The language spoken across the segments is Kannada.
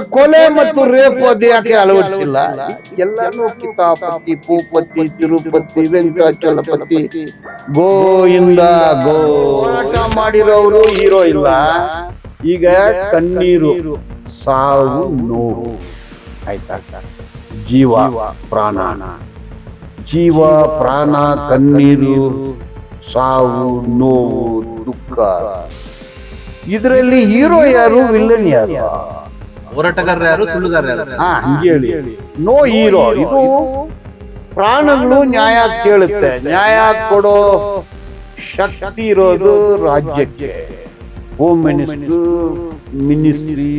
ಕೊಲೆ ಮತ್ತು ರೇಪ್ ಅದು ಅಳವಡಿಸಿಲ್ಲ? ಎಲ್ಲಾನು ಕಿತಾಪತಿ, ಭೂಪತಿ, ತಿರುಪತಿ ವೆಂಕಟಾಚಲಪತಿ ಗೋಯಿಂದ ಗೋ ಹೋರಾಟ ಮಾಡಿರೋರು ಹೀರೋ ಇಲ್ಲ. ಈಗ ಕಣ್ಣೀರು, ಸಾವು, ನೋವು. ಆಯ್ತಾ? ಜೀವ, ಪ್ರಾಣ. ಜೀವ, ಪ್ರಾಣ, ಕಣ್ಣೀರು, ಸಾವು, ನೋವು, ದುಃಖ. ಇದರಲ್ಲಿ ಹೀರೋ ಯಾರು ವಿಲನ್ ಯಾರು? ಹೋರಾಟಗಾರರು ಯಾರು? ಸುಳ್ಳುಗಾರ ಯಾರು? ಹಾ ಹಂಗೆ ಹೇಳಿ. ನೋ ಹೀರೋ ಇದು ಪ್ರಾಣಗಳು ನ್ಯಾಯ ಕೇಳುತ್ತೆ. ನ್ಯಾಯ ಕೊಡೋ ಶಕ್ತಿ ಇರೋದು ರಾಜ್ಯಕ್ಕೆ. ಹೋಮ್ ಮಿನಿಸ್ಟ್ರು ಮಿನಿಸ್ಟ್ರಿ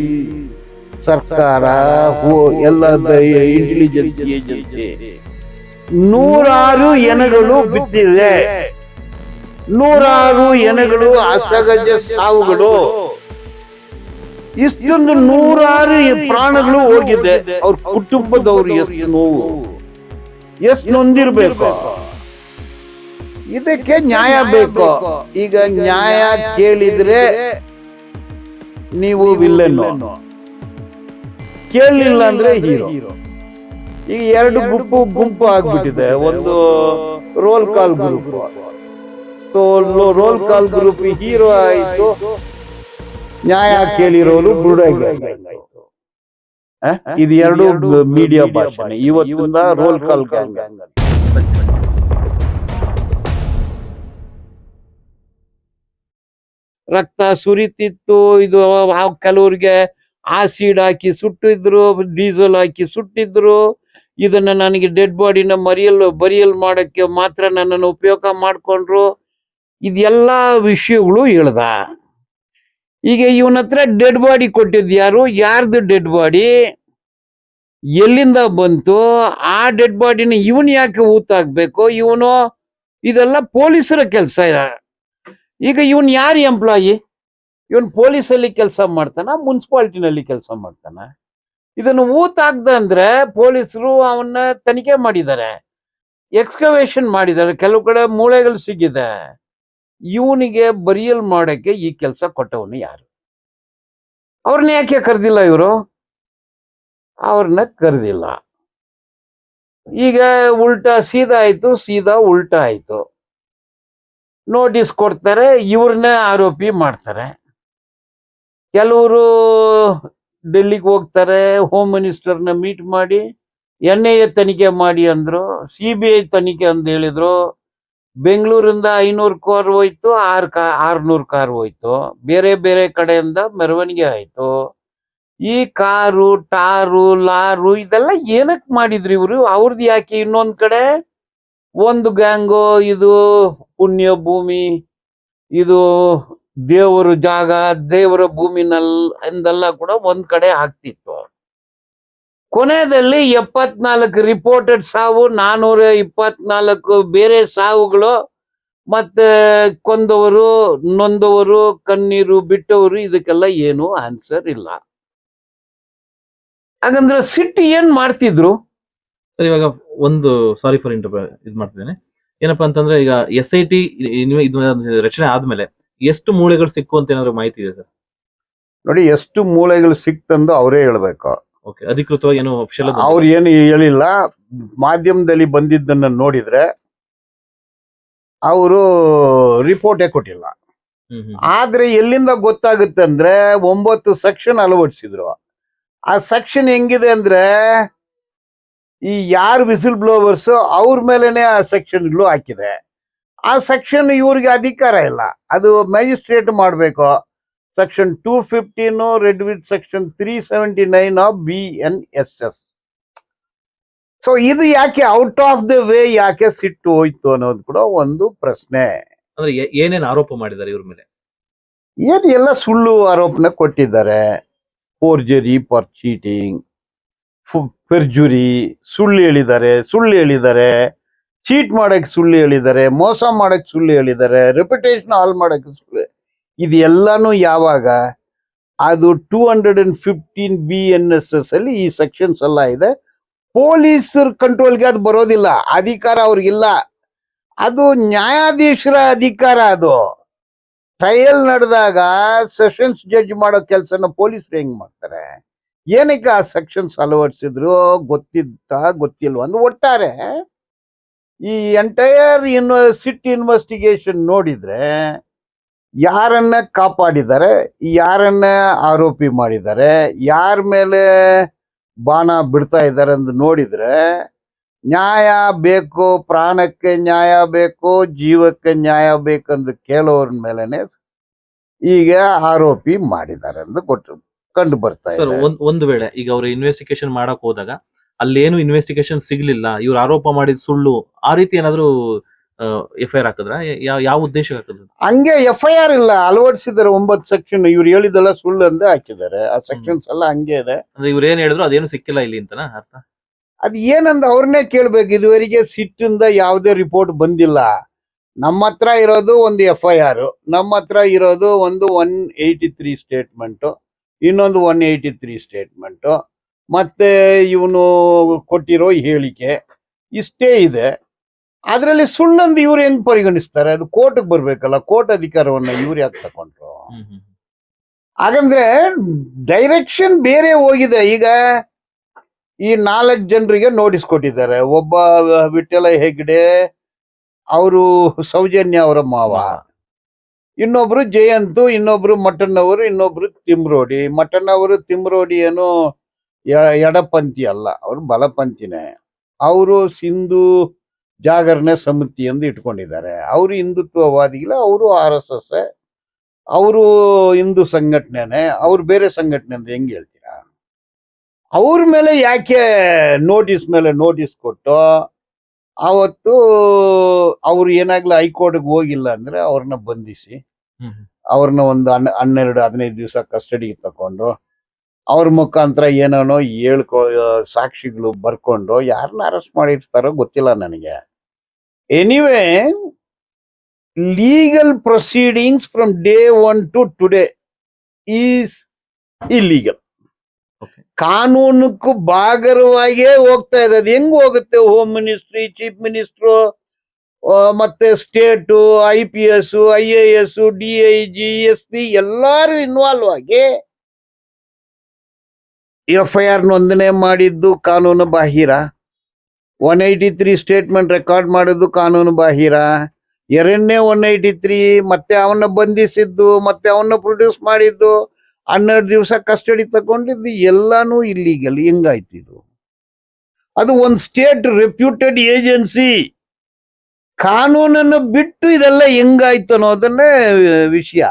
ಸರ್ಕಾರ ಹೋ- ಎಲ್ಲ ಇಂಟೆಲಿಜೆನ್ಸ್ ಏಜೆನ್ಸಿ ನೂರಾರು ಎನೆಗಳು ಬಿದ್ದಿದೆ. ನೂರಾರು ಎನೆಗಳು ಅಸಗಜ ಸಾವುಗಳು. ಇಷ್ಟೊಂದು ನೂರಾರು ಪ್ರಾಣಗಳು ಹೋಗಿದೆ. ಅವ್ರ ಕುಟುಂಬದವ್ರು ಎಷ್ಟು ನೋವು? ಎಷ್ಟು ನೊಂದಿರ್ಬೇಕು ಇದಕ್ಕೆ ನ್ಯಾಯ ಬೇಕು. ಈಗ ನ್ಯಾಯ ಕೇಳಿದ್ರೆ ನೀವು ವಿಲ್ಲನ್ನು ಕೇಳಲಿಲ್ಲ ಅಂದ್ರೆ ಹೀರೋ ಈಗ ಎರಡು ಗುಂಪು ಗುಂಪು ಆಗ್ಬಿಟ್ಟಿದೆ. ಒಂದು roll call group roll call group hero ಆಯ್ತು. ನ್ಯಾಯ ಕೇಳಿರೋರು ಬುರುಡಾಗಿ ಇದು ಎರಡು ಮೀಡಿಯಾ ಭಾಷಣೆ ಇವತ್ತಿಂದ ರೋಲ್ ಕಾಲ್ ಗ್ಯಾಂಗ್ ರಕ್ತ ಸುರಿತಿತ್ತು. ಇದು ಕೆಲವ್ರಿಗೆ ಆಸಿಡ್ ಹಾಕಿ ಸುಟ್ಟಿದ್ರು ಡೀಸೆಲ್ ಹಾಕಿ ಸುಟ್ಟಿದ್ರು. ಇದನ್ನ ನನಗೆ ಡೆಡ್ ಬಾಡಿನ ಮರಿಯಲ್ ಬರಿಯಲ್ ಮಾಡಕ್ಕೆ ಮಾತ್ರ ನನ್ನನ್ನು ಉಪಯೋಗ ಮಾಡ್ಕೊಂಡ್ರು. ಇದೆಲ್ಲ ವಿಷಯಗಳು ಹೇಳ್ದ. ಈಗ ಇವನ ಹತ್ರ ಡೆಡ್ ಬಾಡಿ ಕೊಟ್ಟಿದ್ದು ಯಾರು? ಯಾರ್ದು ಡೆಡ್ ಬಾಡಿ ಎಲ್ಲಿಂದ ಬಂತು? ಆ ಡೆಡ್ ಬಾಡಿನ ಇವನ್ ಯಾಕೆ ಊತಾಕ್ಬೇಕು? ಇವನು ಇದೆಲ್ಲ ಪೊಲೀಸರ ಕೆಲಸ ಈಗ ಇವನ್ ಯಾರು ಎಂಪ್ಲಾಯಿ ಇವನ್ ಪೊಲೀಸಲ್ಲಿ ಕೆಲಸ ಮಾಡ್ತಾನ, ಮುನ್ಸಿಪಾಲ್ಟಿನಲ್ಲಿ ಕೆಲಸ ಮಾಡ್ತಾನ? ಇದನ್ನು ಊತಾಕ್ದ ಅಂದ್ರೆ ಪೊಲೀಸರು ಅವನ್ನ ತನಿಖೆ ಮಾಡಿದ್ದಾರೆ. ಎಕ್ಸ್ಕವೇಷನ್ ಮಾಡಿದ್ದಾರೆ. ಕೆಲವು ಕಡೆ ಮೂಳೆಗಳು ಸಿಗಿದೆ. ಇವನಿಗೆ ಬರಿಯಲ್ ಮಾಡಕ್ಕೆ ಈ ಕೆಲಸ ಕೊಟ್ಟವನು ಯಾರು? ಅವ್ರನ್ನ ಯಾಕೆ ಕರೆದಿಲ್ಲ ಇವರು? ಅವ್ರನ್ನ ಕರೆದಿಲ್ಲ. ಈಗ ಉಲ್ಟಾ ಸೀದಾ ಆಯ್ತು, ಸೀದಾ ಉಲ್ಟಾ ಆಯ್ತು. ನೋಟಿಸ್ ಕೊಡ್ತಾರೆ, ಇವ್ರನ್ನ ಆರೋಪಿ ಮಾಡ್ತಾರೆ. ಕೆಲವರು ಡೆಲ್ಲಿಗೆ ಹೋಗ್ತಾರೆ, ಹೋಮ್ ಮಿನಿಸ್ಟರ್ನ ಮೀಟ್ ಮಾಡಿ, ಎನ್ ಐ ಎ ತನಿಖೆ ಮಾಡಿ ಅಂದ್ರು, ಸಿ ಬಿ ತನಿಖೆ ಅಂತ ಹೇಳಿದ್ರು. ಬೆಂಗಳೂರಿಂದ ಐನೂರು ಕಾರ್ ಹೋಯ್ತು, ಆರ್ ಕಾ, ಆರ್ನೂರು ಕಾರ್ ಹೋಯ್ತು. ಬೇರೆ ಬೇರೆ ಕಡೆಯಿಂದ ಮೆರವಣಿಗೆ ಆಯ್ತು. ಈ ಕಾರು, ಟಾರು, ಲಾರು ಇದೆಲ್ಲ ಏನಕ್ ಮಾಡಿದ್ರಿ ಇವರು? ಅವ್ರದ್ದು ಯಾಕೆ ಇನ್ನೊಂದ್ ಕಡೆ? ಒಂದು ಗ್ಯಾಂಗು, ಇದು ಪುಣ್ಯ ಭೂಮಿ ಇದು ದೇವರು ಜಾಗ, ದೇವರ ಭೂಮಿನಲ್, ಎಂದೆಲ್ಲ ಕೂಡ ಒಂದ್ ಕಡೆ ಆಗ್ತಿತ್ತು. ಕೊನೆಯಲ್ಲಿ ಎಪ್ಪತ್ನಾಲ್ಕು ರಿಪೋರ್ಟೆಡ್ ಸಾವು ನಾನೂರ ಇಪ್ಪತ್ನಾಲ್ಕು ಬೇರೆ ಸಾವುಗಳು ಮತ್ತೆ ಕೊಂದವರು ನೊಂದವರು ಕಣ್ಣೀರು ಬಿಟ್ಟವರು ಇದಕ್ಕೆಲ್ಲ ಏನು ಆನ್ಸರ್ ಇಲ್ಲ. ಹಾಗಂದ್ರೆ ಸಿಟ್ಟು ಏನ್ ಮಾಡ್ತಿದ್ರು? ಇವಾಗ ಒಂದು ಸಾರಿ ಫಾರ್ ಇಂಟರ್ ಇದು ಮಾಡ್ತಿದ್ದೇನೆ. ಏನಪ್ಪಾ ಅಂತಂದ್ರೆ ಈಗ ಎಸ್ ಐ ಟಿ ಇದು ರಚನೆ ಆದ್ಮೇಲೆ ಎಷ್ಟು ಮೂಳೆಗಳು ಸಿಕ್ಕು ಅಂತ ಏನಾದ್ರು ಮಾಹಿತಿ ಇದೆ ಸರ್? ನೋಡಿ ಎಷ್ಟು ಮೂಳೆಗಳು ಸಿಕ್ತಂದು ಅವರೇ ಹೇಳ್ಬೇಕು. ಓಕೆ ಅಧಿಕೃತವಾಗಿ ಏನು ಅಫಿಷಿಯಲ್ ಅವ್ರು ಏನು ಹೇಳಿಲ್ಲ. ಮಾಧ್ಯಮದಲ್ಲಿ ಬಂದಿದ್ದನ್ನ ನೋಡಿದ್ರೆ ಅವರು ರಿಪೋರ್ಟೇ ಕೊಟ್ಟಿಲ್ಲ. ಆದ್ರೆ ಎಲ್ಲಿಂದ ಗೊತ್ತಾಗುತ್ತೆ ಅಂದ್ರೆ ಒಂಬತ್ತು ಸೆಕ್ಷನ್ ಅಳವಡಿಸಿದ್ರು. ಆ ಸೆಕ್ಷನ್ ಹೆಂಗಿದೆ ಅಂದ್ರೆ ಈ ಯಾರು ವಿಸಿಲ್ ಬ್ಲೋವರ್ಸ್ ಅವ್ರ ಮೇಲೆನೆ ಆ ಸೆಕ್ಷನ್ಗಳು ಹಾಕಿದೆ. ಆ ಸೆಕ್ಷನ್ ಇವ್ರಿಗೆ ಅಧಿಕಾರ ಇಲ್ಲ. ಅದು ಮ್ಯಾಜಿಸ್ಟ್ರೇಟ್ ಮಾಡಬೇಕು. Section two fifteen read with section three seventy nine of B N S S so ಇದು ಯಾಕೆ ಔಟ್ ಆಫ್ ದ ವೇ ಯಾಕೆ ಸಿಟ್ಟು ಹೋಯ್ತು ಅನ್ನೋದು ಕೂಡ ಒಂದು ಪ್ರಶ್ನೆ. ಅಂದ್ರೆ ಏನೇನು ಆರೋಪ ಮಾಡಿದ್ದಾರೆ ಇವ್ರ ಮೇಲೆ? ಏನು ಎಲ್ಲ ಸುಳ್ಳು ಆರೋಪನ ಕೊಟ್ಟಿದ್ದಾರೆ. ಫೋರ್ಜರಿ ಫಾರ್ ಚೀಟಿಂಗ್ ಪೆರ್ಜುರಿ ಸುಳ್ಳು ಹೇಳಿದ್ದಾರೆ ಸುಳ್ಳು ಹೇಳಿದ್ದಾರೆ. ಚೀಟ್ ಮಾಡಕ್ಕೆ ಸುಳ್ಳು ಹೇಳಿದ್ದಾರೆ ಮೋಸ ಮಾಡಕ್ಕೆ ಸುಳ್ಳು ಹೇಳಿದ್ದಾರೆ ರೆಪ್ಯುಟೇಷನ್ ಹಾಲ್ ಮಾಡಕ್ಕೆ ಸುಳ್ಳು ಇದೆಲ್ಲಾನು ಯಾವಾಗ? ಅದು two hundred and fifteen B N S S ಅಲ್ಲಿ ಈ ಸೆಕ್ಷನ್ಸ್ ಎಲ್ಲ ಇದೆ. ಪೊಲೀಸರ ಕಂಟ್ರೋಲ್ಗೆ ಅದು ಬರೋದಿಲ್ಲ. ಅಧಿಕಾರ ಅವ್ರಿಗಿಲ್ಲ. ಅದು ನ್ಯಾಯಾಧೀಶರ ಅಧಿಕಾರ ಅದು. ಟ್ರಯಲ್ ನಡೆದಾಗ ಸೆಷನ್ಸ್ ಜಡ್ಜ್ ಮಾಡೋ ಕೆಲಸನ ಪೊಲೀಸರು ಹೆಂಗ್ ಮಾಡ್ತಾರೆ? ಏನಕ್ಕೆ ಆ ಸೆಕ್ಷನ್ಸ್ ಅಳವಡಿಸಿದ್ರು? ಗೊತ್ತಿತ್ತ? ಗೊತ್ತಿಲ್ವ ಅಂದ್ರೆ ಒಟ್ಟಾರೆ ಈ ಎಂಟೈರ್ ಇನ್ವೆ ಸಿಟ್ ಇನ್ವೆಸ್ಟಿಗೇಷನ್ ನೋಡಿದ್ರೆ ಯಾರನ್ನ ಕಾಪಾಡಿದ್ದಾರೆ ಯಾರನ್ನ ಆರೋಪಿ ಮಾಡಿದ್ದಾರೆ ಯಾರ ಮೇಲೆ ಬಾಣ ಬಿಡ್ತಾ ಇದ್ದಾರೆ ಅಂತ ನೋಡಿದ್ರೆ ನ್ಯಾಯ ಬೇಕು ಪ್ರಾಣಕ್ಕೆ ನ್ಯಾಯ ಬೇಕು ಜೀವಕ್ಕೆ ನ್ಯಾಯ ಬೇಕಂದು ಕೇಳೋರ ಮೇಲೆನೆ ಈಗ ಆರೋಪಿ ಮಾಡಿದ್ದಾರೆ ಅಂತ ಕೊಟ್ಟು ಕಂಡು ಬರ್ತಾ ಇದೆ. ಒಂದ್ ಒಂದು ವೇಳೆ ಈಗ ಅವರು ಇನ್ವೆಸ್ಟಿಗೇಷನ್ ಮಾಡಕ್ ಹೋದಾಗ ಅಲ್ಲೇನು ಇನ್ವೆಸ್ಟಿಗೇಷನ್ ಸಿಗ್ಲಿಲ್ಲ ಇವ್ರು ಆರೋಪ ಮಾಡಿದ ಸುಳ್ಳು ಆ ರೀತಿ ಏನಾದ್ರು ಎಫ್ ಐ ಆರ್ ಹಾಕಿದ್ರ? ಯಾವ ಯಾವ ಉದ್ದೇಶಕ್ಕೆ ಹಾಕಿದ್ರು ಹಂಗೆ ಎಫ್ ಐ ಆರ್ ಇಲ್ಲ. ಅಳವಡಿಸಿದ್ದಾರೆ ಒಂಬತ್ತು ಸೆಕ್ಷನ್ ಇವ್ರು ಹೇಳಿದೆಲ್ಲ ಸುಳ್ಳು ಅಂದೇ ಹಾಕಿದ್ದಾರೆ. ಆ ಸೆಕ್ಷನ್ಸ್ ಎಲ್ಲ ಹಂಗೆ ಇದೆ. ಅಂದ್ರೆ ಇವ್ರು ಏನ್ ಹೇಳಿದ್ರು ಅದೇನು ಸಿಕ್ಕಿಲ್ಲ ಇಲ್ಲಿ ಅಂತನಾ ಅರ್ಥ? ಅದ್ ಏನಂದ ಅವ್ರನ್ನೇ ಕೇಳ್ಬೇಕು. ಇದುವರೆಗೆ ಸಿಟ್ಟಿಂದ ಯಾವುದೇ ರಿಪೋರ್ಟ್ ಬಂದಿಲ್ಲ. ನಮ್ಮ ಹತ್ರ ಇರೋದು ಒಂದು ಎಫ್ ಐ ಆರ್ ನಮ್ಮ ಹತ್ರ ಇರೋದು ಒಂದು ಒನ್ ಏಯ್ಟಿ ತ್ರೀ ಸ್ಟೇಟ್ಮೆಂಟು ಇನ್ನೊಂದು ಒನ್ ಏಯ್ಟಿ ತ್ರೀ ಸ್ಟೇಟ್ಮೆಂಟು ಮತ್ತೆ ಇವನು ಕೊಟ್ಟಿರೋ ಹೇಳಿಕೆ. ಇಷ್ಟೇ ಇದೆ. ಅದರಲ್ಲಿ ಸುಳ್ಳಂದು ಇವ್ರು ಹೆಂಗ್ ಪರಿಗಣಿಸ್ತಾರೆ? ಅದು ಕೋರ್ಟ್ಗೆ ಬರ್ಬೇಕಲ್ಲ ಕೋರ್ಟ್ ಅಧಿಕಾರವನ್ನ ಇವ್ರು ಯಾಕೆ ಹ್ಮ್ ಹಾಗಂದ್ರೆ ಡೈರೆಕ್ಷನ್ ಬೇರೆ ಹೋಗಿದೆ. ಈಗ ಈ ನಾಲ್ಕು ಜನರಿಗೆ ನೋಟಿಸ್ ಕೊಟ್ಟಿದ್ದಾರೆ. ಒಬ್ಬ ವಿಠಲ ಹೆಗ್ಡೆ ಅವರು ಸೌಜನ್ಯ ಅವರ ಮಾವ. ಇನ್ನೊಬ್ರು ಜಯಂತು ಇನ್ನೊಬ್ರು ಮಟನ್ ಅವರು ಇನ್ನೊಬ್ರು ತಿಮ್ರೋಡಿ. ಮಟನ್ ಅವರು ತಿಮ್ರೋಡಿ ಏನು ಎಡಪಂಥಿ ಅಲ್ಲ. ಅವರು ಬಲಪಂಥಿನೇ. ಅವರು ಸಿಂಧು ಜಾಗರಣೆ ಸಮಿತಿ ಎಂದು ಇಟ್ಕೊಂಡಿದ್ದಾರೆ. ಅವರು ಹಿಂದುತ್ವವಾದಿಗಳು ಅವರು ಆರ್ ಎಸ್ ಎಸ್ ಅವರು ಹಿಂದೂ ಸಂಘಟನೆನೆ ಅವ್ರು ಬೇರೆ ಸಂಘಟನೆ ಅಂತ ಹೆಂಗೆ ಹೇಳ್ತೀರಾ? ಅವ್ರ ಮೇಲೆ ಯಾಕೆ ನೋಟಿಸ್ ಮೇಲೆ ನೋಟಿಸ್ ಕೊಟ್ಟು ಅವತ್ತು ಅವ್ರು ಏನಾಗ್ಲೂ ಹೈಕೋರ್ಟ್ಗೆ ಹೋಗಿಲ್ಲ ಅಂದ್ರೆ ಅವ್ರನ್ನ ಬಂಧಿಸಿ. ಅವ್ರನ್ನ ಒಂದು ಹನ್ ಹನ್ನೆರಡು ಹದಿನೈದು ದಿವಸ ಕಸ್ಟಡಿಗೆ ತಕೊಂಡು ಅವ್ರ ಮುಖಾಂತರ ಏನೇನೋ ಹೇಳ್ಕೊ ಸಾಕ್ಷಿಗಳು ಬರ್ಕೊಂಡು ಯಾರನ್ನ ಅರೆಸ್ಟ್ ಮಾಡಿರ್ತಾರೋ ಗೊತ್ತಿಲ್ಲ ನನಗೆ. Anyway legal proceedings from day one to today is illegal Okay. ಕಾನೂನಕ್ಕೂ ಬಾಗರವಾಗೇ ಹೋಗ್ತಾ ಇದೆ. ಅದು ಹೆಂಗ್ ಹೋಗುತ್ತೆ? ಹೋಮ್ ಮಿನಿಸ್ಟ್ರಿ ಚೀಫ್ ಮಿನಿಸ್ಟ್ರು ಮತ್ತೆ state I P S I A S D I G S P ಎಲ್ಲಾರು ಇನ್ವಾಲ್ವ್ ಆಗಿ ಎಫ್ ಐ ಆರ್ ನೋಂದಣಿ ಮಾಡಿದ್ದು ಕಾನೂನು ಬಾಹಿರ. One eighty three statement record ಮಾಡೋದು ಕಾನೂನು ಬಾಹಿರ. ಎರಡನೇ ಒನ್ ಏಯ್ಟಿ ತ್ರೀ ಮತ್ತೆ ಅವನ್ನ ಬಂಧಿಸಿದ್ದು, ಮತ್ತೆ ಅವನ್ನ ಪ್ರೊಡ್ಯೂಸ್ ಮಾಡಿದ್ದು, ಹನ್ನೆರಡು ದಿವಸ ಕಸ್ಟಡಿ ತಗೊಂಡಿದ್ದು, ಎಲ್ಲಾನು ಇಲ್ಲಿಗೆಲ್ಲ ಹೆಂಗಾಯ್ತು ಇದು? ಅದು ಒಂದು ಸ್ಟೇಟ್ ರೆಪ್ಯೂಟೆಡ್ ಏಜೆನ್ಸಿ ಕಾನೂನನ್ನು ಬಿಟ್ಟು ಇದೆಲ್ಲ ಹೆಂಗಾಯ್ತು ಅನ್ನೋದನ್ನೇ ವಿಷಯ.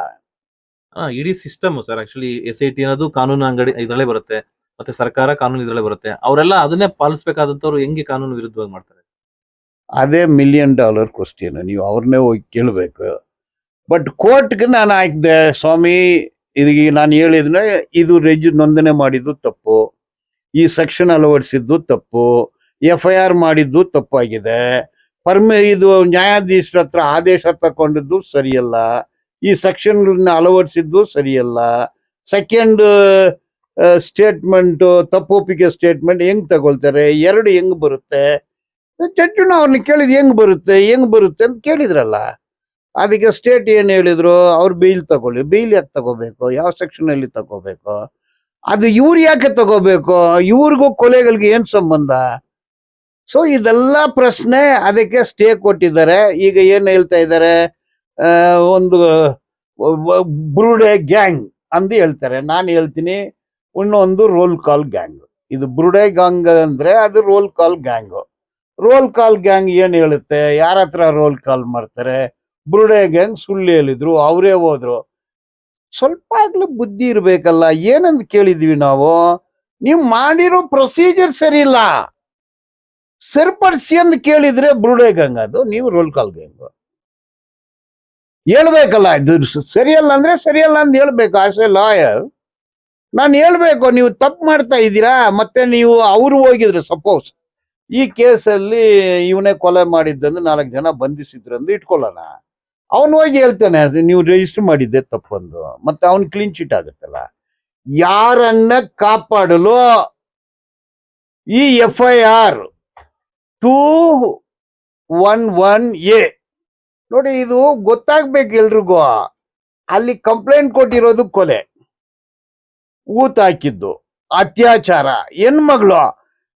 ಇಡೀ system sir actually S I T ಅನ್ನೋದು ಕಾನೂನು ಅಂಗಡಿ ಇದರಲ್ಲೇ ಬರುತ್ತೆ. ಮತ್ತೆ ಸರ್ಕಾರ ಕಾನೂನು ಇದರಲ್ಲೇ ಬರುತ್ತೆ. ಅವರೆಲ್ಲ ಅದನ್ನೇ ಪಾಲಿಸಬೇಕಾದಂತವ್ರು ಹೆಂಗೆ ಕಾನೂನು ವಿರುದ್ಧವಾಗಿ ಮಾಡ್ತಾರೆ? ಅದೇ ಮಿಲಿಯನ್ ಡಾಲರ್ ಕ್ವಶನ್ ನೀವು ಅವ್ರನ್ನೇ ಹೋಗಿ ಕೇಳಬೇಕು. ಬಟ್ ಕೋರ್ಟ್ಗೆ ನಾನು ಹಾಕಿದೆ, ಸ್ವಾಮಿ ಇದೀಗ ನಾನು ಹೇಳಿದ್ರೆ ಇದು ರೆಜ್ ನೋಂದಣಿ ಮಾಡಿದ್ದು ತಪ್ಪು. ಈ ಸೆಕ್ಷನ್ ಅಳವಡಿಸಿದ್ದು ತಪ್ಪು. ಎಫ್ ಐ ಆರ್ ಮಾಡಿದ್ದು ತಪ್ಪಾಗಿದೆ. ಪರ್ಮಿ, ಇದು ನ್ಯಾಯಾಧೀಶರ ಹತ್ರ ಆದೇಶ ತಗೊಂಡಿದ್ದು ಸರಿಯಲ್ಲ. ಈ ಸೆಕ್ಷನ್ ಅಳವಡಿಸಿದ್ದು ಸರಿಯಲ್ಲ. ಸೆಕೆಂಡ್ ಸ್ಟೇಟ್ಮೆಂಟ್ ತಪ್ಪೊಪ್ಪಿಗೆ ಸ್ಟೇಟ್ಮೆಂಟ್ ಹೆಂಗ್ ತಗೊಳ್ತಾರೆ ಎರಡು ಹೆಂಗ್ ಬರುತ್ತೆ ಜಡ್ಜುನ ಅವ್ರನ್ನ ಕೇಳಿದ್ ಹೆಂಗ್ ಬರುತ್ತೆ ಹೆಂಗ್ ಬರುತ್ತೆ ಅಂತ ಕೇಳಿದ್ರಲ್ಲ ಅದಕ್ಕೆ ಸ್ಟೇಟ್ ಏನ್ ಹೇಳಿದ್ರು ಅವ್ರು ಬೀಲ್ ತಗೊಳ್ಳಿ ಬೀಲ್ ಯಾಕೆ ತಗೋಬೇಕು ಯಾವ ಸೆಕ್ಷನ್ ಅಲ್ಲಿ ತಗೋಬೇಕು ಅದು ಇವ್ರು ಯಾಕೆ ತಗೋಬೇಕು ಇವ್ರಿಗೂ ಕೊಲೆಗಳಿಗೆ ಏನ್ ಸಂಬಂಧ ಸೊ ಇದೆಲ್ಲ ಪ್ರಶ್ನೆ ಅದಕ್ಕೆ ಸ್ಟೇ ಕೊಟ್ಟಿದ್ದಾರೆ ಈಗ ಏನ್ ಹೇಳ್ತಾ ಇದ್ದಾರೆ ಒಂದು ಬ್ರೂಡೆ ಗ್ಯಾಂಗ್ ಅಂದು ಹೇಳ್ತಾರೆ ನಾನು ಹೇಳ್ತೀನಿ ಇನ್ನೊಂದು ರೋಲ್ ಕಾಲ್ ಗ್ಯಾಂಗ್ ಇದು ಬ್ರುಡೆ ಗ್ಯಾಂಗ್ ಅಂದ್ರೆ ಅದು roll call gang roll call gang ಏನ್ ಹೇಳುತ್ತೆ? ಯಾರ ಹತ್ರ ರೋಲ್ ಕಾಲ್ ಮಾಡ್ತಾರೆ? ಬ್ರುಡೆ ಗ್ಯಾಂಗ್ ಸುಳ್ಳು ಹೇಳಿದ್ರು, ಅವರೇ ಹೋದ್ರು. ಸ್ವಲ್ಪ ಆಗ್ಲೂ ಬುದ್ಧಿ ಇರ್ಬೇಕಲ್ಲ ಏನಂತ ಕೇಳಿದ್ವಿ ನಾವು? ನೀವು ಮಾಡಿರೋ ಪ್ರೊಸೀಜರ್ ಸರಿ ಇಲ್ಲ. ಸರಿಪಡಿಸಿ ಅಂತ ಕೇಳಿದ್ರೆ ಬ್ರುಡೆ ಗ್ಯಾಂಗ್ ಅದು, ನೀವು ರೋಲ್ ಕಾಲ್ ಗ್ಯಾಂಗ್ ಹೇಳ್ಬೇಕಲ್ಲ, ಇದು ಸರಿಯಲ್ಲ ಅಂದ್ರೆ ಸರಿಯಲ್ಲ ಅಂತ ಹೇಳ್ಬೇಕು ಆಸ್ ಎ ಲಾಯರ್. ನಾನು ಹೇಳ್ಬೇಕು, ನೀವು ತಪ್ಪು ಮಾಡ್ತಾ ಇದ್ದೀರಾ? ಮತ್ತೆ ನೀವು ಅವ್ರು ಹೋಗಿದ್ರು ಸಪೋಸ್ ಈ ಕೇಸಲ್ಲಿ ಇವನೇ ಕೊಲೆ ಮಾಡಿದ್ದಂದು ನಾಲ್ಕು ಜನ ಬಂಧಿಸಿದ್ರು ಅಂದ್ರೆ ಇಟ್ಕೊಳ್ಳೋಣ. ಅವನು ಹೋಗಿ ಹೇಳ್ತಾನೆ, ಅದು ನೀವು ರಿಜಿಸ್ಟರ್ ಮಾಡಿದ್ದೆ ತಪ್ಪೊಂದು ಮತ್ತೆ ಅವನು ಕ್ಲೀನ್ ಚೀಟ್ ಆಗುತ್ತಲ್ಲ. ಯಾರನ್ನ ಕಾಪಾಡಲು ಈ F I R two one one A ನೋಡಿ, ಇದು ಗೊತ್ತಾಗ್ಬೇಕು ಎಲ್ರಿಗೂ. ಅಲ್ಲಿ ಕಂಪ್ಲೇಂಟ್ ಕೊಟ್ಟಿರೋದು ಕೊಲೆ. ಊತ ಹಾಕಿದ್ದು ಅತ್ಯಾಚಾರ, ಹೆಣ್ಮಗಳು.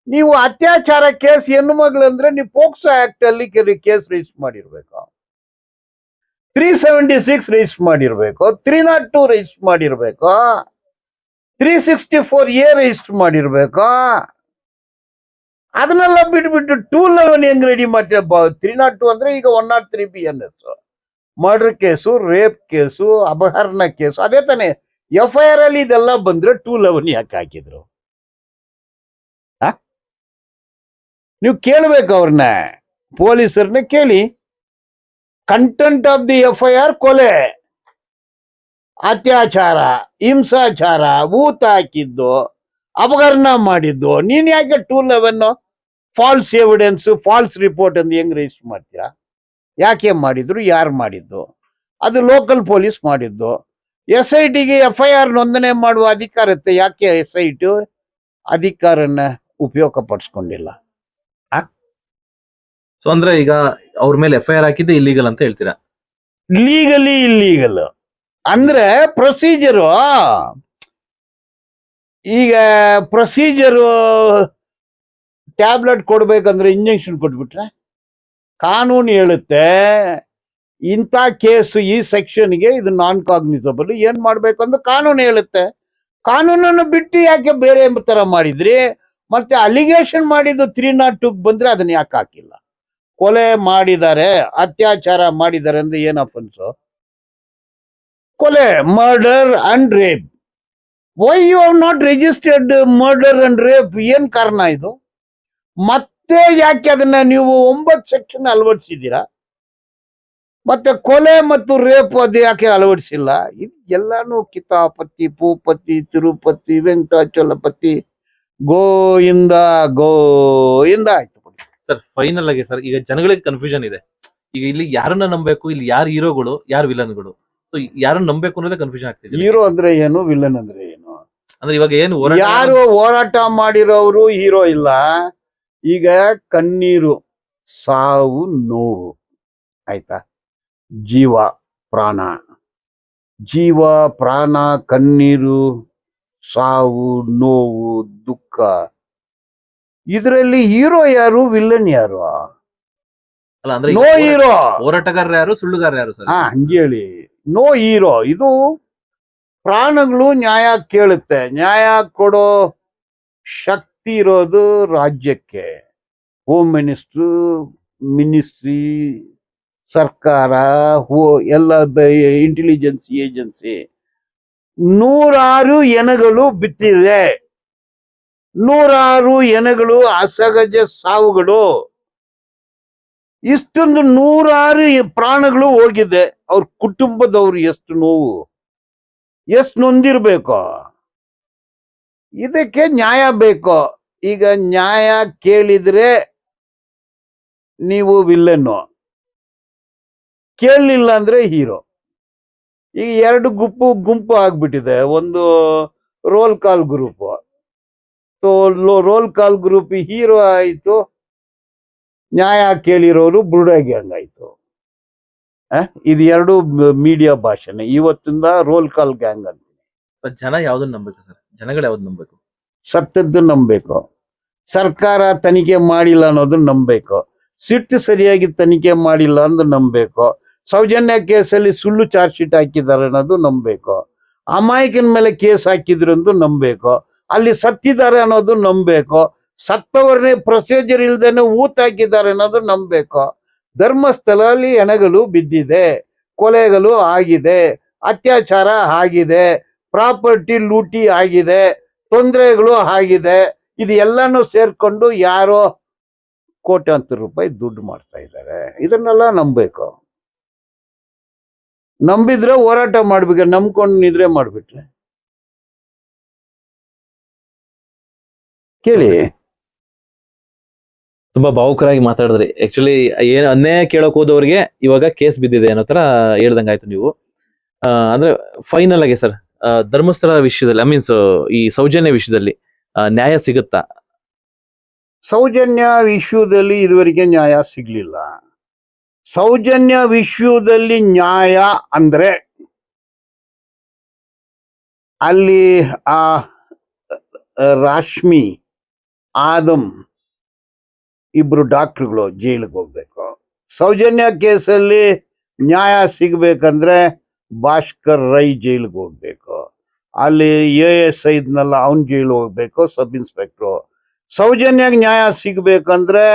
ನೀವು ಅತ್ಯಾಚಾರ ಕೇಸ್ ಹೆಣ್ಮಗಳು ಅಂದ್ರೆ ನೀವು ಪೋಕ್ಸೋ ಆಕ್ಟ್ ಅಲ್ಲಿ ಕೇಸ್ ರಿಜಿಸ್ಟರ್ ಮಾಡಿರ್ಬೇಕು. ತ್ರೀ ಸೆವೆಂಟಿ ಸಿಕ್ಸ್ ರಿಜಿಸ್ಟರ್ ಮಾಡಿರ್ಬೇಕು. ತ್ರೀ ನಾಟ್ ಟೂ ರಿಜಿಸ್ಟರ್ ಮಾಡಿರ್ಬೇಕು. Three sixty four A register ಮಾಡಿರ್ಬೇಕು. ಅದನ್ನೆಲ್ಲ ಬಿಟ್ಬಿಟ್ಟು ಟೂ ಲೆವೆನ್ ಹೆಂಗ್ ರೆಡಿ ಮಾಡ್ತೀರ? ತ್ರೀ ನಾಟ್ ಟೂ ಅಂದ್ರೆ ಈಗ one not three B N S. Murder case, rape case, ಅಪಹರಣ ಕೇಸು, ಅದೇ ತಾನೇ. ಎಫ್ ಐ ಆರ್ ಅಲ್ಲಿ ಇದೆಲ್ಲ ಬಂದ್ರೆ ಟೂ ಲೆವೆನ್ ಯಾಕೆ ಹಾಕಿದ್ರು? ನೀವು ಕೇಳಬೇಕು ಅವ್ರನ್ನ ಪೊಲೀಸರನ್ನ ಕೇಳಿ. Content of the F I R ಕೊಲೆ. ಅತ್ಯಾಚಾರ, ಹಿಂಸಾಚಾರ, ಊತ ಹಾಕಿದ್ದು ಅಪಘರ್ಣ ಮಾಡಿದ್ದು. ನೀನ್ ಯಾಕೆ two eleven false evidence false report ಅಂತ ಹೆಂಗ್ ರಿಜಿಸ್ಟರ್ ಮಾಡ್ತೀರಾ? ಯಾಕೆ ಮಾಡಿದ್ರು, ಯಾರು ಮಾಡಿದ್ದು? ಅದು ಲೋಕಲ್ ಪೊಲೀಸ್ ಮಾಡಿದ್ದು. ಎಸ್ ಐ ಟಿಗೆ ಎಫ್ ಐ ಆರ್ ನೋಂದಣಿ ಮಾಡುವ ಅಧಿಕಾರ ಇರುತ್ತೆ ಯಾಕೆ ಎಸ್ ಐ ಟಿ ಅಧಿಕಾರನ ಉಪಯೋಗ ಪಡಿಸ್ಕೊಂಡಿಲ್ಲ ಸೊ ಅಂದ್ರೆ ಈಗ ಅವ್ರ ಮೇಲೆ ಎಫ್ ಐ ಆರ್ ಹಾಕಿದ್ದು ಇಲ್ಲಿಗಲ್ ಅಂತ ಹೇಳ್ತೀರಾ? ಲೀಗಲಿ ಇಲ್ಲೀಗಲ್ ಅಂದ್ರೆ ಪ್ರೊಸೀಜರು ಈಗ ಪ್ರೊಸೀಜರು ಟ್ಯಾಬ್ಲೆಟ್ ಕೊಡ್ಬೇಕಂದ್ರೆ ಇಂಜೆಕ್ಷನ್ ಕೊಟ್ಬಿಟ್ರೆ ಕಾನೂನು ಹೇಳುತ್ತೆ ಇಂಥ ಕೇಸು ಈ ಸೆಕ್ಷನ್ಗೆ ಇದು ನಾನ್ ಕಾಗ್ನಿಸಬಲ್ ಏನ್ ಮಾಡ್ಬೇಕು ಅಂತ ಕಾನೂನು ಹೇಳುತ್ತೆ. ಕಾನೂನನ್ನು ಬಿಟ್ಟು ಯಾಕೆ ಬೇರೆ ತರ ಮಾಡಿದ್ರಿ? ಮತ್ತೆ ಅಲಿಗೇಷನ್ ಮಾಡಿದ್ದು ತ್ರೀ ನಾಟ್ ಟೂಗೆ ಬಂದ್ರೆ ಅದನ್ನ ಯಾಕೆ ಹಾಕಿಲ್ಲ? ಕೊಲೆ ಮಾಡಿದ್ದಾರೆ, ಅತ್ಯಾಚಾರ ಮಾಡಿದ್ದಾರೆ ಅಂದ್ರೆ ಏನು ಅಫನ್ಸು ಕೊಲೆ murder and rape why you have not registered murder and rape ಏನು ಕಾರಣ ಇದು? ಮತ್ತೆ ಯಾಕೆ ಅದನ್ನ ನೀವು ಒಂಬತ್ತು ಸೆಕ್ಷನ್ ಅಳವಡಿಸಿದ್ದೀರಾ? ಮತ್ತೆ ಕೊಲೆ ಮತ್ತು ರೇಪ್ ಅದು ಯಾಕೆ ಅಳವಡಿಸಿಲ್ಲ? ಇದು ಎಲ್ಲಾನು ಕಿತಾಪತಿ ಪೂಪತಿ ತಿರುಪತಿ ವೆಂಕಟಾಚಲಪತಿ ಗೋಯಿಂದ ಗೋಯಿಂದ ಆಯ್ತು ಸರ್ ಫೈನಲ್ ಆಗಿ ಸರ್ ಈಗ ಜನಗಳಿಗೆ ಕನ್ಫ್ಯೂಷನ್ ಇದೆ. ಈಗ ಇಲ್ಲಿ ಯಾರನ್ನ ನಂಬಬೇಕು ಇಲ್ಲಿ ಯಾರು ಹೀರೋಗಳು ಯಾರು ವಿಲನ್ಗಳು ಸೊ ಯಾರನ್ನ ನಂಬೇಕು ಅನ್ನೋದೇ ಕನ್ಫ್ಯೂಷನ್ ಆಗ್ತಿದೆ ಹೀರೋ ಅಂದ್ರೆ ಏನು ವಿಲನ್ ಅಂದ್ರೆ ಏನು? ಅಂದ್ರೆ ಇವಾಗ ಏನು ಯಾರು ಹೋರಾಟ ಮಾಡಿರೋರು ಹೀರೋ ಇಲ್ಲ. ಈಗ ಕಣ್ಣೀರು ಸಾವು ನೋವು. ಆಯ್ತಾ? ಜೀವ ಪ್ರಾಣ. ಜೀವ ಪ್ರಾಣ ಕಣ್ಣೀರು ಸಾವು ನೋವು ದುಃಖ. ಇದರಲ್ಲಿ ಹೀರೋ ಯಾರು? ವಿಲ್ಲನ್ ಯಾರು? ಅಲ್ಲ ಅಂದ್ರೆ ಈಗ ನೋ ಹೀರೋ. ಹೋರಾಟಗಾರರು ಯಾರು? ಸುಳ್ಳುಗಾರ ಯಾರು ಸರ್? ಹಾ ಹಂಗೇಳಿ ನೋ ಹೀರೋ. ಇದು ಪ್ರಾಣಗಳು ನ್ಯಾಯ ಕೇಳುತ್ತೆ. ನ್ಯಾಯ ಕೊಡೋ ಶಕ್ತಿ ಇರೋದು ರಾಜ್ಯಕ್ಕೆ. ಹೋಮ್ ಮಿನಿಸ್ಟ್ರು ಮಿನಿಸ್ಟ್ರಿ ಸರ್ಕಾರ, ಹೋ, ಎಲ್ಲ ಇಂಟೆಲಿಜೆನ್ಸ್ ಏಜೆನ್ಸಿ ನೂರಾರು ಎನಗಳು ಬಿತ್ತಿದೆ ನೂರಾರು ಎನಗಳು ಅಸಹಜ ಸಾವುಗಳು. ಇಷ್ಟೊಂದು ನೂರಾರು ಪ್ರಾಣಗಳು ಹೋಗಿದೆ. ಅವ್ರ ಕುಟುಂಬದವ್ರು ಎಷ್ಟು ನೋವು. ಎಷ್ಟು ನೊಂದಿರ್ಬೇಕು. ಇದಕ್ಕೆ ನ್ಯಾಯ ಬೇಕು. ಈಗ ನ್ಯಾಯ ಕೇಳಿದ್ರೆ ನೀವು ವಿಲ್ಲನ್ನು ಕೇಳಲಿಲ್ಲ ಅಂದ್ರೆ ಹೀರೋ. ಈಗ ಎರಡು ಗುಂಪು ಗುಂಪು ಆಗ್ಬಿಟ್ಟಿದೆ. ಒಂದು roll call group so roll call group hero ಆಯಿತು. ನ್ಯಾಯ ಕೇಳಿರೋರು ಬುರುಡೆ ಗ್ಯಾಂಗ್ ಆಯ್ತು ಇದು ಎರಡು ಮೀಡಿಯಾ ಭಾಷೆನೆ. ಇವತ್ತಿಂದ ರೋಲ್ ಕಾಲ್ ಗ್ಯಾಂಗ್ ಅಂತೀನಿ ಜನ ಯಾವ್ದನ್ನ ನಂಬಬೇಕು ಸರ್? ಜನಗಳು ಯಾವ್ದು ನಂಬಬೇಕು ಸತ್ತದ್ದು ನಂಬಬೇಕು ಸರ್ಕಾರ ತನಿಖೆ ಮಾಡಿಲ್ಲ ಅನ್ನೋದನ್ನ ನಂಬಬೇಕು ಸಿಟ್ಟು ಸರಿಯಾಗಿ ತನಿಖೆ ಮಾಡಿಲ್ಲ ಅಂದ್ರೆ ನಂಬೇಕು. ಸೌಜನ್ಯ ಕೇಸಲ್ಲಿ ಸುಳ್ಳು ಚಾರ್ಜ್ ಶೀಟ್ ಹಾಕಿದ್ದಾರೆ ಅನ್ನೋದು ನಂಬಬೇಕು. ಅಮಾಯಕನ ಮೇಲೆ ಕೇಸ್ ಹಾಕಿದ್ರು ಎಂದು ನಂಬಬೇಕು. ಅಲ್ಲಿ ಸತ್ತಿದ್ದಾರೆ ಅನ್ನೋದು ನಂಬಬೇಕು. ಸತ್ತವರನ್ನೇ ಪ್ರೊಸೀಜರ್ ಇಲ್ದೇನೆ ಊತ ಹಾಕಿದ್ದಾರೆ ಅನ್ನೋದು ಧರ್ಮಸ್ಥಳ ಧರ್ಮಸ್ಥಳದಲ್ಲಿ ಎಣಗಲು ಬಿದ್ದಿದೆ, ಕೊಲೆಗಳು ಆಗಿದೆ, ಅತ್ಯಾಚಾರ ಆಗಿದೆ, ಪ್ರಾಪರ್ಟಿ ಲೂಟಿ ಆಗಿದೆ, ತೊಂದರೆಗಳು ಆಗಿದೆ. ಇದು ಎಲ್ಲಾನು ಸೇರ್ಕೊಂಡು ಯಾರೋ ಕೋಟ್ಯಾಂತರ ರೂಪಾಯಿ ದುಡ್ಡು ಮಾಡ್ತಾ ಇದ್ದಾರೆ. ಇದನ್ನೆಲ್ಲ ನಂಬೇಕು ನಂಬಿದ್ರೆ ಹೋರಾಟ ಮಾಡ್ಬೇಕು ನಂಬ್ಕೊಂಡು ನಿದ್ರೆ ಮಾಡ್ಬಿಟ್ರೆ. ಕೇಳಿ. ತುಂಬಾ ಭಾವುಕರಾಗಿ ಮಾತಾಡಿದ್ರಿ. ಆಕ್ಚುಲಿ ಏನ್ ಅನ್ಯಾಯ ಕೇಳಕ್ ಹೋದವ್ರಿಗೆ ಇವಾಗ ಕೇಸ್ ಬಿದ್ದಿದೆ ಅನ್ನೋ ತರ ಹೇಳ್ದಂಗಾಯ್ತು ನೀವು. ಅಂದ್ರೆ ಫೈನಲ್ ಆಗಿ ಸರ್ ಧರ್ಮಸ್ಥಳ ವಿಷಯದಲ್ಲಿ ಐ ಮೀನ್ಸ್ ಈ ಸೌಜನ್ಯ ವಿಷಯದಲ್ಲಿ ನ್ಯಾಯ ಸಿಗುತ್ತಾ? ಸೌಜನ್ಯ ವಿಷಯದಲ್ಲಿ ಇದುವರೆಗೆ ನ್ಯಾಯ ಸಿಗ್ಲಿಲ್ಲ. ಸೌಜನ್ಯ ವಿಶ್ವದಲ್ಲಿ ನ್ಯಾಯ ಅಂದ್ರೆ ಅಲ್ಲಿ, ಆ ರಾಶ್ಮಿ ಆದಮ್ ಇಬ್ರು ಡಾಕ್ಟ್ರುಗಳು ಜೈಲಿಗೆ ಹೋಗ್ಬೇಕು. ಸೌಜನ್ಯ ಕೇಸಲ್ಲಿ ನ್ಯಾಯ ಸಿಗ್ಬೇಕಂದ್ರೆ ಭಾಸ್ಕರ್ ರೈ ಜೈಲಿಗೆ ಹೋಗ್ಬೇಕು. ಅಲ್ಲಿ ಎ ಎಸ್ ಐದ್ನಲ್ಲ ಅವನ್ ಜೈಲು ಹೋಗ್ಬೇಕು, ಸಬ್ ಇನ್ಸ್ಪೆಕ್ಟ್ರು. ಸೌಜನ್ಯಾಗ ನ್ಯಾಯ ಸಿಗ್ಬೇಕಂದ್ರೆ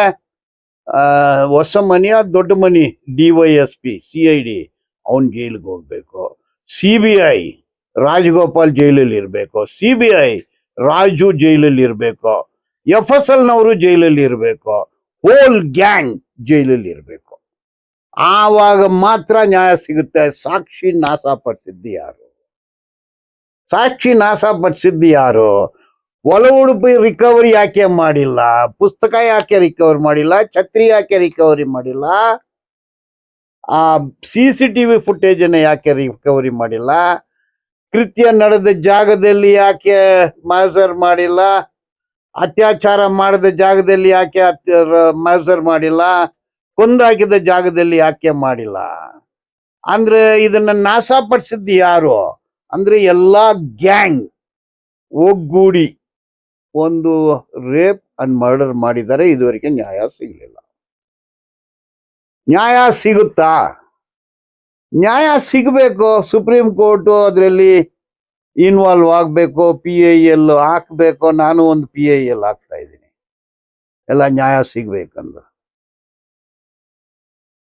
ಹೊಸ ಮನೆಯ ದೊಡ್ಡ ಮನಿ, D Y S P, C I D, ಅವನ್ ಜೈಲಿಗೆ ಹೋಗ್ಬೇಕು. ಸಿ ಬಿ ಐ, ರಾಜಗೋಪಾಲ್ ಜೈಲಲ್ಲಿ ಇರಬೇಕು. ಸಿ ಬಿ ಐ, ರಾಜು ಜೈಲಲ್ಲಿ ಇರಬೇಕು. ಎಫ್ ಎಸ್ ಎಲ್ ನವರು ಜೈಲಲ್ಲಿ ಇರಬೇಕು. ಹೋಲ್ ಗ್ಯಾಂಗ್ ಜೈಲಲ್ಲಿ ಇರಬೇಕು. ಆವಾಗ ಮಾತ್ರ ನ್ಯಾಯ ಸಿಗುತ್ತೆ. ಸಾಕ್ಷಿ ನಾಶಪಡಿಸಿದ್ದು ಯಾರು? ಸಾಕ್ಷಿ ನಾಶಪಡಿಸಿದ್ದು ಯಾರು? ಒಳ ಉಡುಪಿ ರಿಕವರಿ ಯಾಕೆ ಮಾಡಿಲ್ಲ? ಪುಸ್ತಕ ಯಾಕೆ ರಿಕವರಿ ಮಾಡಿಲ್ಲ? ಛತ್ರಿ ಯಾಕೆ ರಿಕವರಿ ಮಾಡಿಲ್ಲ? ಆ C C T V footage ಅನ್ನ ಯಾಕೆ ರಿಕವರಿ ಮಾಡಿಲ್ಲ? ಕೃತ್ಯ ನಡೆದ ಜಾಗದಲ್ಲಿ ಯಾಕೆ ಮಾಸರ್ ಮಾಡಿಲ್ಲ? ಅತ್ಯಾಚಾರ ಮಾಡಿದ ಜಾಗದಲ್ಲಿ ಯಾಕೆ ಮಾಸರ್ ಮಾಡಿಲ್ಲ? ಕೊಂದಾಕಿದ ಜಾಗದಲ್ಲಿ ಯಾಕೆ ಮಾಡಿಲ್ಲ? ಅಂದ್ರೆ ಇದನ್ನ ನಾಶಪಡಿಸಿದ್ದು ಯಾರು? ಅಂದ್ರೆ ಎಲ್ಲಾ ಗ್ಯಾಂಗ್ ಒಗ್ಗೂಡಿ. ಒಂದು ರೇಪ್ ಅಂಡ್ ಮರ್ಡರ್ ಮಾಡಿದರೆ ಇದುವರೆಗೆ ನ್ಯಾಯ ಸಿಗಲಿಲ್ಲ. ನ್ಯಾಯ ಸಿಗುತ್ತಾ? ನ್ಯಾಯ ಸಿಗಬೇಕು. ಸುಪ್ರೀಂ ಕೋರ್ಟು ಅದರಲ್ಲಿ ಇನ್ವಾಲ್ವ್ ಆಗಬೇಕು ಪಿ ಐ ಎಲ್ ಹಾಕಬೇಕು. ನಾನು ಒಂದು ಪಿ ಐ ಎಲ್ ಹಾಕ್ತಾ ಇದ್ದೀನಿ. ಎಲ್ಲ ನ್ಯಾಯ ಸಿಗ್ಬೇಕಂದ್ರೆ.